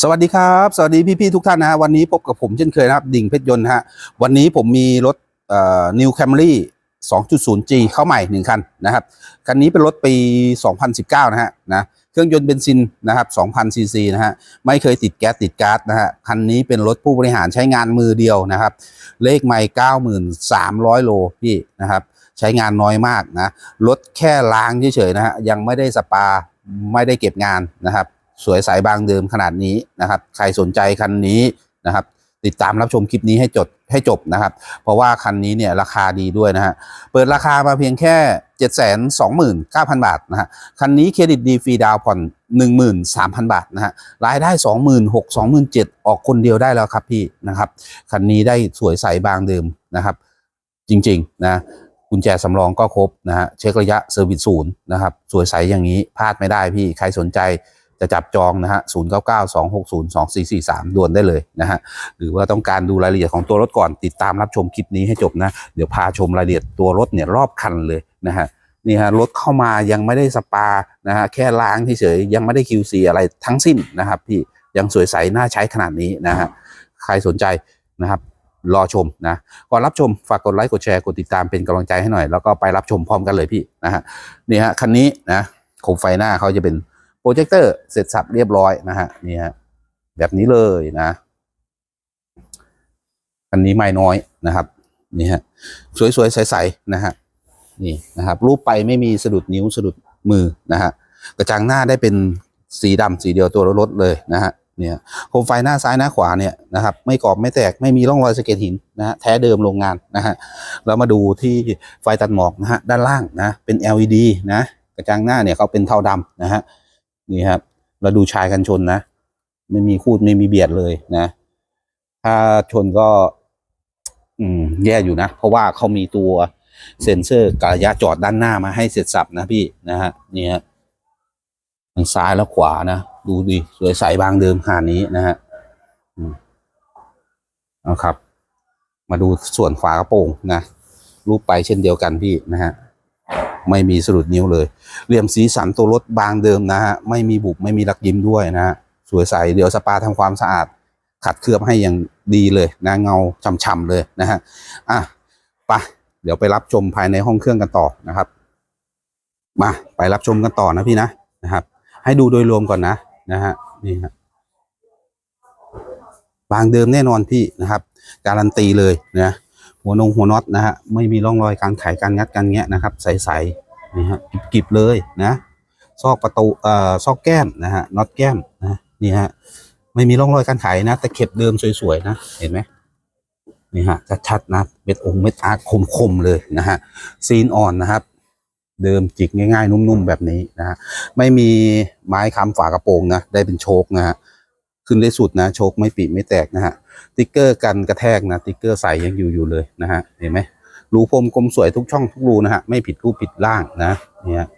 สวัสดีครับ สวัสดีพี่ๆทุกท่านนะฮะวันนี้พบกับผมเช่นเคยนะครับ ดิ่งเพชรยนต์ฮะวันนี้ผมมีรถเอ่อ New Camry 2.0G เข้าใหม่หนึ่งคันนะครับ คันนี้เป็นรถปี 2019 นะฮะนะเครื่องยนต์เบนซินนะครับ2,000ซีซีนะฮะไม่เคยติดแก๊สติดก๊าซนะฮะคันนี้เป็นรถผู้บริหารใช้งานมือเดียวนะครับ เลขไม่9,300 โลพี่นะครับ ใช้งานน้อยมากนะรถแค่ล้างเฉยๆนะฮะยังไม่ได้สปาไม่ได้เก็บงานนะครับ สวยใสบางเดิมขนาดนี้นะครับ ใครสนใจคันนี้นะครับ ติดตามรับชมคลิปนี้ให้จบให้จบนะครับ เพราะว่าคันนี้เนี่ยราคาดีด้วยนะฮะเปิดราคามาเพียงแค่ 7 2 9 0 0 0 บาทนะฮะคันนี้เครดิตดีฟรีดาวน์ผ่อน 13,000 บาทนะฮะรายได้ 26,000 27,000 ออกคนเดียวได้แล้วครับพี่นะครับคันนี้ได้สวยใสบางเดิมนะครับ จริงๆนะกุญแจสำรองก็ครบนะฮะเช็คระยะเซอร์วิสศูนย์นะครับ สวยใสอย่างนี้พลาดไม่ได้พี่ ใครสนใจ จะจับจองนะฮะ0 9 9 2 6 0 2 4 4 3ด่วนได้เลยนะฮะ หรือว่าต้องการดูรายละเอียดของตัวรถก่อนติดตามรับชมคลิปนี้ให้จบนะ เดี๋ยวพาชมรายละเอียดตัวรถเนี่ยรอบคันเลยนะฮะนี่ฮะรถเข้ามายังไม่ได้สปานะฮะแค่ล้างเฉยๆยังไม่ได้ QC อะไรทั้งสิ้นนะครับพี่ยังสวยใสน่าใช้ขนาดนี้นะฮะใครสนใจนะครับรอชมนะก่อนรับชมฝากกดไลค์กดแชร์กดติดตามเป็นกำลังใจให้หน่อย แล้วก็ไปรับชมพร้อมกันเลยพี่นะฮะนี่ฮะคันนี้นะโคมไฟหน้าเขาจะเป็น โปรเจคเตอร์เสร็จสับเรียบร้อยนะฮะนี่ฮะแบบนี้เลยนะคันนี้ไม่น้อยนะครับนี่ฮะสวยๆใสๆนะฮะนี่นะครับ รูปไปไม่มีสะดุดนิ้วสะดุดมือนะฮะกระจังหน้าได้เป็นสีดำสีเดียวตัวรถเลยนะฮะเนี่ยโคมไฟหน้าซ้ายหน้าขวาเนี่ยนะครับไม่กรอบไม่แตกไม่มีร่องรอยสะเก็ดหินนะฮะแท้เดิมโรงงานนะฮะเรามาดูที่ไฟตัดหมอกนะฮะด้านล่างนะเป็น LED นะกระจังหน้าเนี่ยเขาเป็นเทาดำนะฮะ นี่ครับ เราดูชายกันชนนะ ไม่มีคูดไม่มีเบียดเลยนะ ถ้าชนก็ อืม แย่อยู่นะ เพราะว่าเขามีตัวเซ็นเซอร์กระยะจอดด้านหน้ามาให้เสร็จสับนะพี่นะฮะนี่ฮะทางซ้ายและขวานะ ดูดิสวยใสบางเดิมขนาดนี้นะฮะอืมเอาครับ มาดูส่วนฝากระโปรงนะรูปไปเช่นเดียวกันพี่นะฮะ ไม่มีสะดุดนิ้วเลยเหลี่ยมสีสันตัวรถบางเดิมนะฮะไม่มีบุบไม่มีรักยิ้มด้วยนะฮะสวยใสเดี๋ยวสปาทำความสะอาด ขัดเคลือบให้อย่างดีเลยนะเงาช่ำๆเลยนะฮะอะไปเดี๋ยวไปรับชมภายในห้องเครื่องกันต่อนะครับ มาไปรับชมกันต่อนะพี่นะนะครับ ให้ดูโดยรวมก่อนนะนะฮะนี่ฮะบางเดิมแน่นอนพี่นะครับ การันตีเลยนะ หัวนงหัวน็อตนะฮะไม่มีร่องรอยการไขการงัดการแงะนะครับ ใสๆนี่ฮะกิบๆเลยนะซอกประตูเอ่อซอกแก้มนะฮะน็อตแก้มนะนี่ฮะไม่มีร่องรอยการไขนะแต่เข็บเดิมสวยๆนะเห็นไหมนี่ฮะชัดๆนะเม็ดองค์เม็ดอาร์ตคมๆเลยนะฮะซีนอ่อนนะครับ เดิมจิกง่ายๆ นุ่มๆแบบนี้นะฮะไม่มีไม้ค้ำฝากระโปรงนะได้เป็นโชคนะฮะขึ้นได้สุดนะโชคไม่ปีไม่แตกนะฮะ ติ๊กเกอร์กันกระแทกนะติ๊กเกอร์ใสยังอยู่อยู่เลยนะฮะเห็นไหมรูพรมกลมสวยทุกช่องทุกรูนะฮะไม่ผิดรูปผิดร่างนะเนี่ย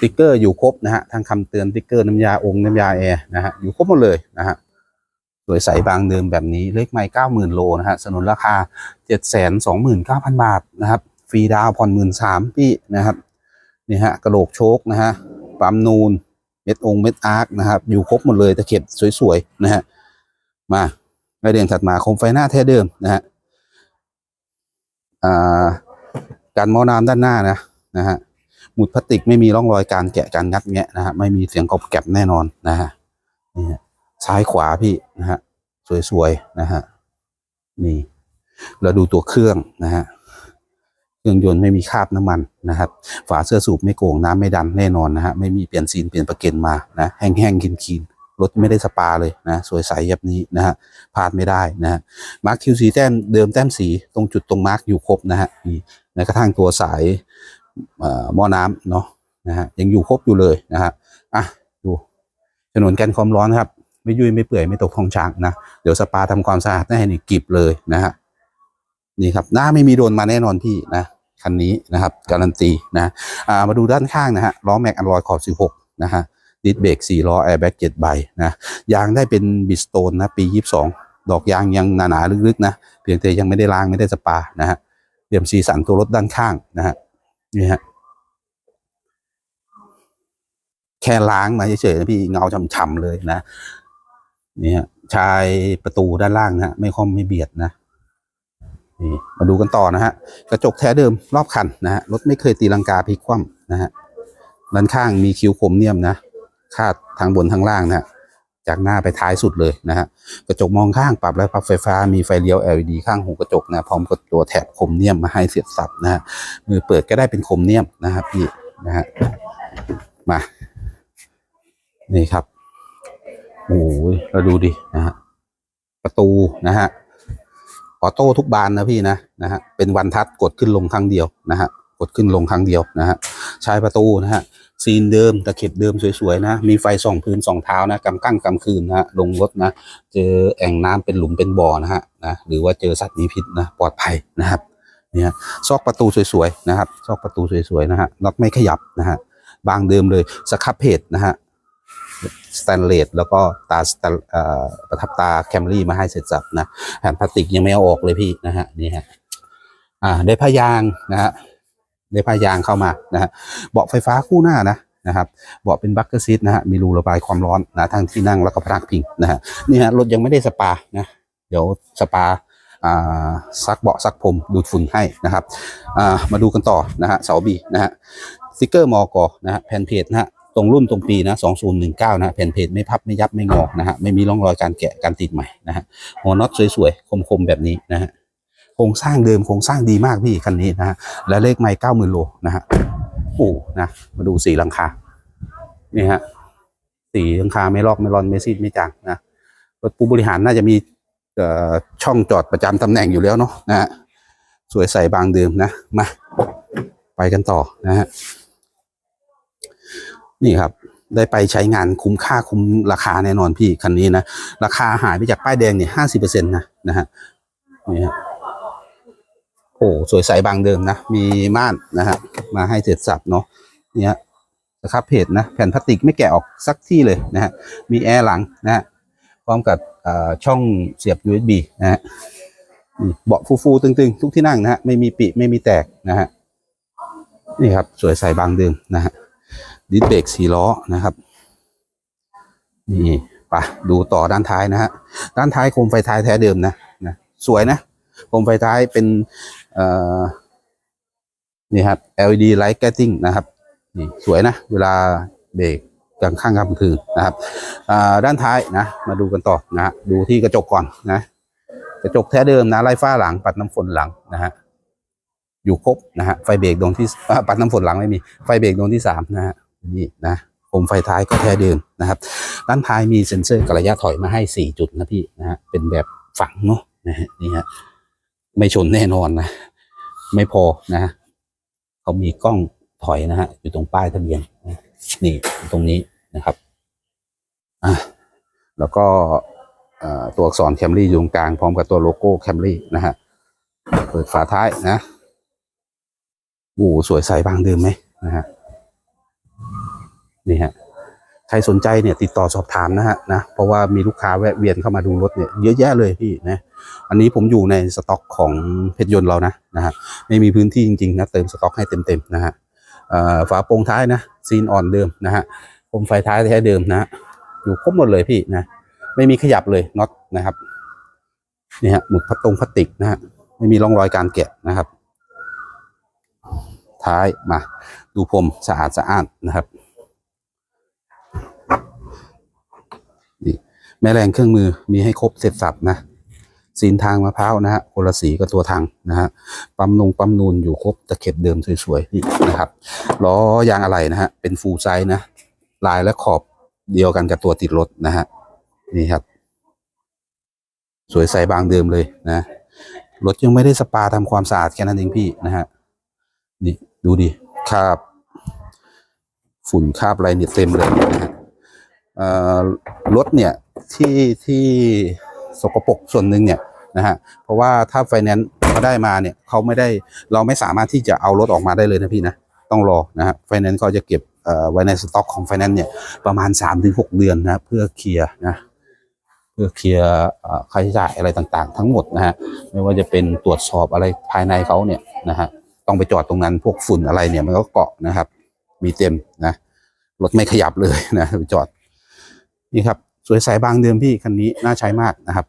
ติ๊กเกอร์อยู่ครบนะฮะทางคำเตือนติ๊กเกอร์น้ำยาองค์น้ำยาแอร์นะฮะอยู่ครบหมดเลยนะฮะสวยใสบางเดิมแบบนี้เลขไม่เก้าหมื่นโลนะฮะสนุนราคาเจ็ดแสนสองหมื่นเก้าพันบาทนะครับฟรีดาวผ่อนหมื่นสามพี่นะครับนี่ฮะกระโหลกโชคนะฮะปั๊มนูนเม็ดองค์เม็ดอาร์คนะครับอยู่ครบหมดเลยตะเข็บสวยๆนะฮะมา ไอเดียนถัดมาโคมไฟหน้าแท้เดิมนะฮะการหม้อน้ำด้านหน้านะนะฮะหมุดพลาสติกไม่มีร่องรอยการแกะการงัดแงะนะฮะไม่มีเสียงกรอบแกรบแน่นอนนะฮะนี่ซ้ายขวาพี่นะฮะสวยๆนะฮะนี่เราดูตัวเครื่องนะฮะเครื่องยนต์ไม่มีคราบน้ำมันนะครับ ฝาเสื้อสูบไม่โกงน้ำไม่ดันแน่นอนนะฮะไม่มีเปลี่ยนซีนเปลี่ยนประเก็นมานะแห้งๆคินๆ รถไม่ได้สปาเลยนะสวยใสแบบนี้นะฮะพลาดไม่ได้นะฮะมาร์คคิวซีแต้มเดิมแต้มสีตรงจุดตรงมาร์คอยู่ครบนะฮะนี่กระทั่งตัวสายหม้อน้ำเนาะนะฮะยังอยู่ครบอยู่เลยนะฮะอะดูฉนวนกันความร้อนครับ ไม่ยุ่ยไม่เปื่อยไม่ตกทองช้างนะเดี๋ยวสปาทำความสะอาดให้นี่กริบเลยนะฮะนี่ครับหน้าไม่มีโดนมาแน่นอนพี่นะคันนี้นะครับการันตีนะอ่ามาดูด้านข้างนะฮะล้อแม็กอันลอยขอบ16นะฮะ ดิสเบรก4ล้อแอร์แบ็ก7ใบนะยางได้เป็นบิสโตนนะปี22ดอกยางยังหนาๆลึกๆนะเพียงแต่ยังไม่ได้ล้างไม่ได้สปานะฮะเตรียมสีสันตัวรถด้านข้างนะฮะนี่ฮะแค่ล้างมาเฉยๆนะพี่เงาฉ่ำๆเลยนะนี่ฮะชายประตูด้านล่างนะไม่ค่อมไม่เบียดนะนี่มาดูกันต่อนะฮะกระจกแท้เดิมรอบคันนะฮะรถไม่เคยตีลังกาพลิกคว่ำนะฮะด้านข้างมีคิ้วคมเนียมนะ คาดทางบนทางล่างนะฮะจากหน้าไปท้ายสุดเลยนะฮะกระจกมองข้างปรับและพับไฟฟ้ามีไฟเลี้ยว LED ข้างหูกระจกนะพร้อมกับตัวแถบคมเนียมมาให้เสียบสับนะฮะมือเปิดก็ได้เป็นคมเนียมนะครับพี่นะฮะมา นี่ครับโอ้ยเราดูดินะฮะประตูนะฮะออโต้ทุกบานนะพี่นะนะฮะเป็นวันทัดกดขึ้นลงครั้งเดียวนะฮะกดขึ้นลงครั้งเดียวนะฮะชายประตูนะฮะ ซีนเดิมตะเข็บเดิมสวยๆนะ มีไฟส่องพื้นส่องเท้านะกำกั้งกำคืนนะลงรถนะ เจอแอ่งน้ำเป็นหลุมเป็นบ่อนะฮะนะหรือว่าเจอสัตว์มีพิษนะปลอดภัยนะครับเนี่ยซอกประตูสวยๆนะครับ ซอกประตูสวยๆนะฮะน็อตไม่ขยับนะฮะบางเดิมเลยสครับเพจนะฮะสแตนเลสแล้วก็ตาสตนเอ่อประทับตาแคมรี่มาให้เสร็จสับนะแผ่นพลาสติกยังไม่เอาออกเลยพี่นะฮะนี่ฮะอ่าได้ผ้ายางนะฮะ ได้ผ้ายางเข้ามานะฮะเบาะไฟฟ้าคู่หน้านะนะครับเบาะเป็นบัคเกอร์ซีทนะฮะมีรูระบายความร้อนนะทั้งที่นั่งแล้วก็พนักพิงนะฮะนี่ฮะรถยังไม่ได้สปานะเดี๋ยวสปาอ่าซักเบาะซักพรมดูดฝุ่นให้นะครับอ่ามาดูกันต่อนะฮะเสาบีนะฮะสติกเกอร์มอกอนะฮะแผ่นเพจนะฮะตรงรุ่นตรงปีนะ2019 นะแผ่นเพจไม่พับไม่ยับไม่งอนะฮะไม่มีร่องรอยการแกะการติดใหม่นะฮะหัวน็อตสวยๆคมๆแบบนี้นะฮะ โครงสร้างเดิมโครงสร้างดีมากพี่คันนี้นะฮะและเลขไมล์90,000โลนะฮะโอ้นะมาดูสีหลังคานี่ฮะสีหลังคาไม่ลอกไม่รอนไม่ซีดไม่จางนะรถผู้บริหารน่าจะมีช่องจอดประจำตำแหน่งอยู่แล้วเนาะนะฮะสวยใสบางเดิมนะมาไปกันต่อนะฮะนี่ครับได้ไปใช้งานคุ้มค่าคุ้มราคาแน่นอนพี่คันนี้นะ ราคาหายไปจากป้ายแดงเนี่ยห้าสิบเปอร์เซ็นต์นะนะฮะนี่ฮะ โอ้สวยใสบางเดิมนะ มีม่านนะฮะมาให้เสร็จสับเนาะนี่ฮะครับเพจนะแผ่นพลาสติกไม่แกะออกสักที่เลยนะฮะมีแอร์หลังนะฮะพร้อมกับช่องเสียบ USB นะฮะเบาะฟูๆตึงๆ ทุกที่นั่งนะฮะไม่มีปิไม่มีแตกนะฮะนี่ครับสวยใสบางเดิมนะฮะดิสเบรกสี่ล้อนะครับนี่ไปะดูต่อด้านท้ายนะฮะด้านท้ายโคมไฟท้ายแท้เดิมนะนะสวยนะโคมไฟท้ายเป็น นี่ครับ LED light guiding นะครับนี่สวยนะ เวลาเบรกกลางข้างกลางคืนนะครับอ่าด้านท้ายนะ มาดูกันต่อนะฮะดูที่กระจกก่อนนะ กระจกแท้เดิมนะไล่ฟ้าหลังปัดน้ำฝนหลังนะฮะอยู่ครบนะฮะไฟเบรกดวงที่ปัดน้ำฝนหลังไม่มีไฟเบรกดวงที่สามนะฮะนี่นะโคมไฟท้ายก็แท้เดิมนะครับ ด้านท้ายมีเซ็นเซอร์กระยะถอยมาให้สี่จุดนะพี่นะฮะเป็นแบบฝังเนาะนะฮะนี่ฮะ ไม่ชนแน่นอนนะ ไม่พอนะฮะเขามีกล้องถอยนะฮะ อยู่ตรงป้ายทะเบียนนี่ตรงนี้นะครับอะแล้วก็ตัวอักษรแคมรี่อยู่ตรงกลางพร้อมกับตัวโลโก้แคมรี่นะฮะ เปิดฝาท้ายนะโอ้สวยใสบางเดิมไหมนะฮะ นี่ฮะ ครสนใจเนี่ยติดต่อสอบถามนะฮะนะเพราะว่ามีลูกค้าแวะเวียนเข้ามาดูรถเนี่ยเยอะแยะเลยพี่นะอันนี้ผมอยู่ในสต็อกของเพชรยนต์เรานะนะฮะไม่มีพื้นที่จริงๆนะเติมสต็อกให้เต็มๆนะฮะฝาโปรงท้ายนะซีนอ่อนเดิมนะฮะโคมไฟท้ายแท้เดิมนะฮะอยู่ครบหมดเลยพี่นะไม่มีขยับเลยน็อตนะครับนี่ฮะหมุดพัดตรงพลาสติกนะฮะไม่มีร่องรอยการแกะนะครับ ท้ายมาดูพรมสะอาดสะอาดนะครับนี่ แม่แรงเครื่องมือมีให้ครบเสร็จสับนะซีนทางมะพร้าวนะฮะโคนละสีกับตัวทางนะฮะปั๊มนงปั๊มนูนอยู่ครบตะเข็บเดิมสวยๆนี่นะครับล้อยางอะไรนะฮะเป็นฟูไซส์นะลายและขอบเดียวกันกับตัวติดรถนะฮะนี่ครับ สวยใสบางเดิมเลยนะรถยังไม่ได้สปาทำความสะอาดแค่นั้นเองพี่นะฮะนี่ดูดิคราบฝุ่นคราบอะไรเนี่ยเต็มเลยนะฮะรถเนี่ย ที่ที่สกปรกส่วนหนึ่งเนี่ยนะฮะเพราะว่าถ้าไฟแนนซ์เขาได้มาเนี่ยเขาไม่ได้เราไม่สามารถที่จะเอารถออกมาได้เลยนะพี่นะต้องรอนะฮะไฟแนนซ์เขาจะเก็บไว้ในสต็อกของไฟแนนซ์เนี่ยประมาณ3าถึงหเดือนนะเพื่อเคลียร์นะเพื่อเคลียร์ค่าใช้จ่ายอะไรต่างๆ ทั้งหมดนะฮะไม่ว่าจะเป็นตรวจสอบอะไรภายในเขาเนี่ยนะฮะต้องไปจอดตรงนั้นพวกฝุ่นอะไรเนี่ยมันก็เกาะนะครับ มีเต็มนะรถไม่ขยับเลยนะไปจอดนี่ครับ สวยใสบางเดิมพี่คันนี้น่าใช้มากนะครับ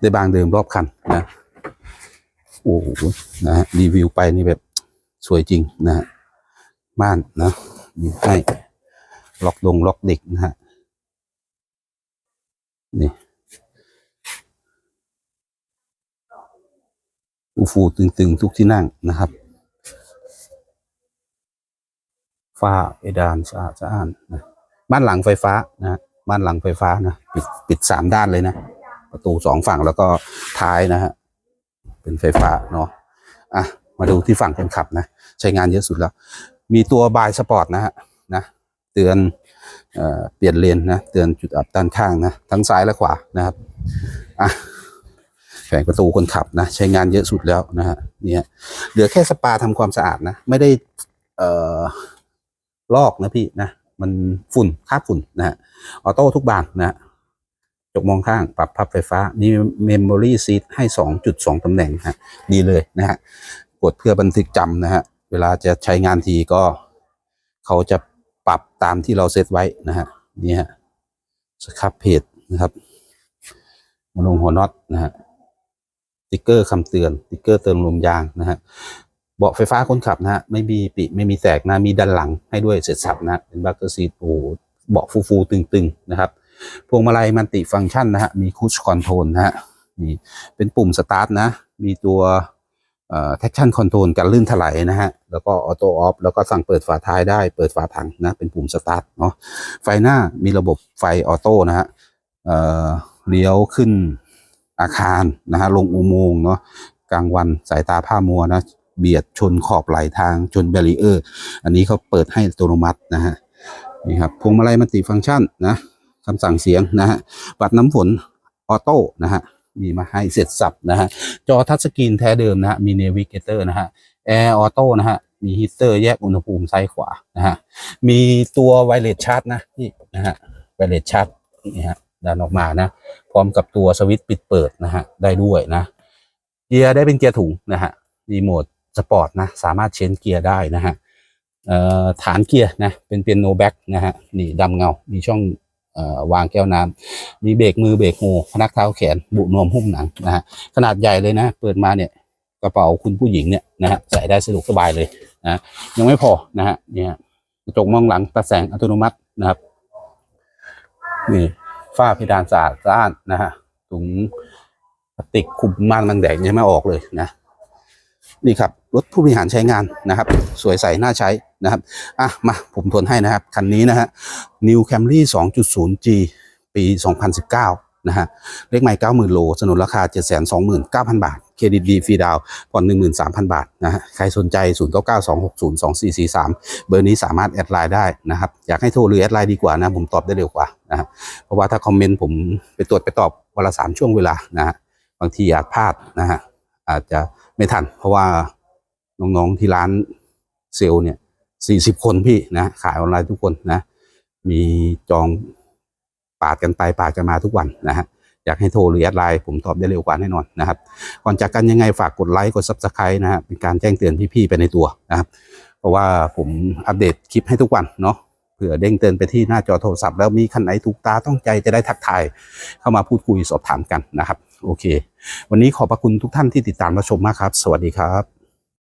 ได้บางเดิมรอบคันนะโอ้โหนะฮะรีวิวไปนี่แบบสวยจริงนะฮะบ้านนะมีให้ล็อกดงล็อกเด็กนะฮะนี่อูฟูตึงๆ ทุกที่นั่งนะครับฟ้าเพดานสะอาดสะอ้านนะ บ้านหลังไฟฟ้านะบ้านหลังไฟฟ้านะปิดปิดสามด้านเลยนะ ประตูสองฝั่งแล้วก็ท้ายนะฮะเป็นไฟฟ้าเนาะอะมาดูที่ฝั่งคนขับนะ ใช้งานเยอะสุดแล้ว มีตัวบายสปอร์ตนะฮะนะเตือนเอ่อเปลี่ยนเลนนะเตือนจุดอับด้านข้างนะทั้งซ้ายและขวานะครับอะแผงประตูคนขับนะ ใช้งานเยอะสุดแล้วนะฮะเนี่ยเหลือแค่สปาทำความสะอาดนะ ไม่ได้เอ่อลอกนะพี่นะ มันฝุ่นคราฝุ่นนะฮะออโต้ทุกบานนะฮะจกมองข้างปรับพับไฟฟ้ามีเมมโมรี่ซีทให้ 2.2ตำแหน่งฮะดีเลยนะฮะกดเพื่อบันทึกจำนะฮะเวลาจะใช้งานทีก็เขาจะปรับตามที่เราเซตไว้นะฮะนี่ฮะสครับเพจนะครับมนงหัวน็อตนะฮะติ๊กเกอร์คำเตือนติ๊กเกอร์เติมลมยางนะฮะ เบาะไฟฟ้าคนขับนะฮะไม่มีปิไม่มีแตกนะมีด้านหลังให้ด้วยเสร็จสับนะเป็นบัคเกอร์ซีทโอ้เบาะฟูๆตึงๆนะครับพวงมาลัยมันติฟังก์ชันนะฮะมีคูชคอนโทรลนะฮะนี่เป็นปุ่มสตาร์ทนะ มีตัวเอ่อ traction control การลื่นถลายนะฮะ แล้วก็ออโต้ออฟแล้วก็สั่งเปิดฝาท้ายได้เปิดฝาถังนะ เป็นปุ่มสตาร์ทเนาะไฟหน้ามีระบบไฟออโต้นะฮะเอ่อเลี้ยวขึ้นอาคารนะฮะลงอุโมงค์เนาะกลางวันสายตาผ้ามัวนะ เบียดชนขอบไหลทางชนแบรีเออร์ อันนี้เขาเปิดให้อัตโนมัตินะฮะนี่ครับพวงมาลัยมันติฟังก์ชันนะคำสั่งเสียงนะฮะปัดน้ำฝนออโต้นะฮะมีมาให้เสร็จสับนะฮะจอทัชสกรีนแท้เดิมนะฮะมีเนวิเกเตอร์นะฮะแอร์ออโต้นะฮะมีฮีเตอร์แยกอุณหภูมิซ้ายขวานะฮะมีตัวไวเลสชาร์จนะนี่นะฮะไวเลสชาร์จนี่ฮะดันออกมานะ พร้อมกับตัวสวิตช์ปิดเปิดนะฮะได้ด้วยนะเกียร์ได้เป็นเกียร์ถุงนะฮะมีโหมด สปอร์ตนะสามารถเชนเกียร์ได้นะฮะฐานเกียร์นะเป็นเปียโนแบ็กนะฮะนี่ดำเงา มีช่องออวางแก้วน้ำมีเบรกมือเบรกโฮพนักเท้าแขน บุนวมหุ้มหนังนะฮะขนาดใหญ่เลยนะ เปิดมาเนี่ยกระเป๋าคุณผู้หญิงเนี่ยนะฮะใส่ได้สะดวกสบายเลยนะยังไม่พอนะฮะเนี่ยกระจกมองหลังตาแสงอัตโนมัตินะครับนี่ฝ้าเพดานสะอาดสะอานนะฮะถุงพลาสติกคุมม่านมันแดดยังไม่ออกเลยนะ นี่ครับ รถผู้บริหารใช้งานนะครับ สวยใสน่าใช้นะครับอะมาผมทวนให้นะครับ คันนี้นะฮะ New Camry 2.0G ปี 2019 นะฮะ เลขใหม่ 90,000 โล สนุนราคา 729,000 บาท เครดิตดีฟรีดาวน์ผ่อน 13,000 บาทนะฮะ ใครสนใจ 0992602443 เบอร์นี้สามารถแอดไลน์ได้นะครับ อยากให้โทรหรือแอดไลน์ดีกว่านะ ผมตอบได้เร็วกว่านะฮะเพราะว่าถ้าคอมเมนต์ผมไปตรวจไปตอบวันละสามช่วงเวลานะฮะ บางทีอาจพลาดนะฮะ อาจจะไม่ทันเพราะว่า น้องๆที่ร้านเซลล์เนี่ยสี่สิบคนพี่นะขายออนไลน์ทุกคนนะ มีจองปาดกันไปปาดกันมาทุกวันนะฮะอยากให้โทรหรือแอดไลน์ผมตอบได้เร็วกว่าแน่นอนนะครับ ก่อนจากกันยังไงฝากกดไลค์กดซับสไครต์นะฮะเป็นการแจ้งเตือนพี่ๆไปในตัวนะครับ เพราะว่าผมอัปเดตคลิปให้ทุกวันเนาะเผื่อเด้งเตือนไปที่หน้าจอโทรศัพท์แล้วมีคันไหนถูกตาต้องใจจะได้ทักทายเข้ามาพูดคุยสอบถามกันนะครับ โอเค วันนี้ขอบพระคุณทุกท่านที่ติดตามรับชมมากครับ สวัสดีครับ